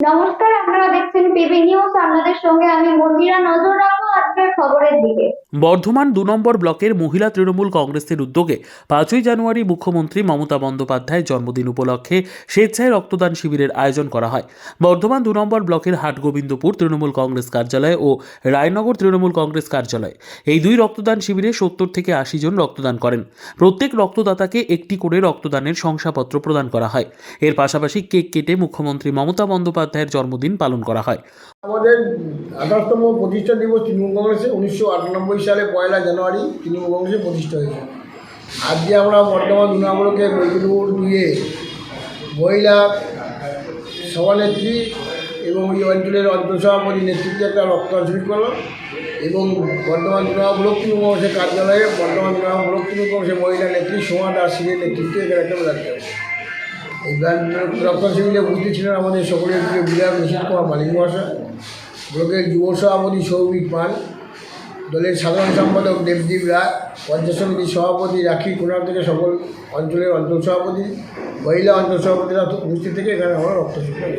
নমস্কার আপনারা দেখছেন পিবি নিউজ আপনাদের সঙ্গে আমি মন্দিরা নজর খবরের দিকে। বর্ধমান দু নম্বর ব্লকের মহিলা তৃণমূল কংগ্রেসের উদ্যোগে পাঁচই জানুয়ারি মুখ্যমন্ত্রী মমতা বন্দ্যোপাধ্যায়ের জন্মদিন উপলক্ষে স্বেচ্ছায় রক্তদান শিবিরের আয়োজন করা হয়। বর্ধমান দু নম্বর ব্লকের হাটগোবিন্দপুর তৃণমূল কংগ্রেস কার্যালয় ও রায়নগর তৃণমূল কংগ্রেস কার্যালয়। এই দুই রক্তদান শিবিরে সত্তর থেকে আশি জন রক্তদান করেন। প্রত্যেক রক্তদাতাকে একটি করে রক্তদানের শংসাপত্র প্রদান করা হয়। এর পাশাপাশি কেক কেটে মুখ্যমন্ত্রী মমতা বন্দ্যোপাধ্যায়ের জন্মদিন পালন করা হয়। আমাদের আঠাশতম প্রতিষ্ঠা দিবস তৃণমূল কংগ্রেসে উনিশশো আটানব্বই সালে পয়লা জানুয়ারি তৃণমূল কংগ্রেসে প্রতিষ্ঠা হয়েছে। আজকে আমরা বর্তমান দুনামূলকে বৈকুণ্ঠপুর দিয়ে মহিলা সভানেত্রী এবং ওই অঞ্চলের অঞ্চল সভাপতি নেতৃত্বে একটা রক্তদান শিবির এবং বর্তমান দুনাম ব্লক তৃণমূল কার্যালয়ে বর্তমান দুনাম ব্লক তৃণমূল মহিলা নেত্রী সোমা দাস সিংয়ের নেতৃত্বে এখানে একটা ব্লাড এই ব্লাড শিবিরে উপস্থিত ছিলেন আমাদের সকলের বিধায়ক নিশীত কুমার মালিক মহাশয়, ব্লকের যুব সভাপতি সৌমিক পান দলের সাধারণ সম্পাদক দেবদীপ রায়, পঞ্চায়েত সমিতির সভাপতি রাখি কোনার থেকে সকল অঞ্চলের অঞ্চল সভাপতি, মহিলা অঞ্চল সভাপতিরা উপস্থিত থেকে এখানে আমরা রক্তশিবির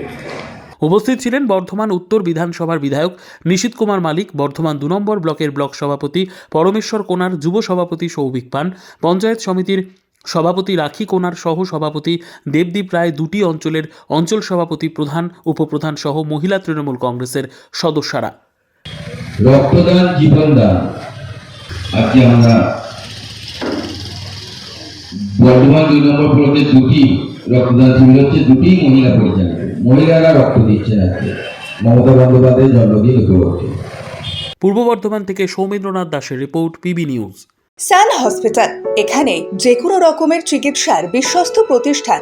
উপস্থিত ছিলেন বর্ধমান উত্তর বিধানসভার বিধায়ক নিশীত কুমার মালিক, বর্ধমান দু নম্বর ব্লকের ব্লক সভাপতি পরমেশ্বর কোনার, যুব সভাপতি সৌভিক পান, পঞ্চায়েত সমিতির সভাপতি রাখি কোনার সহ সভাপতি দেবদীপ রায়, দুটি অঞ্চলের অঞ্চল সভাপতি প্রধান, উপপ্রধান সহ মহিলা তৃণমূল কংগ্রেসের সদস্যরা। রক্তদান জীবনদান। আজকে আমরা বর্ধমান দুই নম্বর ব্লকে দুটি রক্তদান শিবির হচ্ছে দুটি মহিলা পরিচালিত মহিলারা রক্ত দিচ্ছেন আজকে। মমতা বন্দ্যোপাধ্যায়ের জন্মদিন উপলক্ষে। পূর্ব বর্ধমান থেকে সৌমেন্দ্রনাথ দাসের report PB news. Sun hospital এখানে যে কোনো রকমের চিকিৎসার বিশ্বস্ত প্রতিষ্ঠান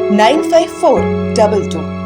95422.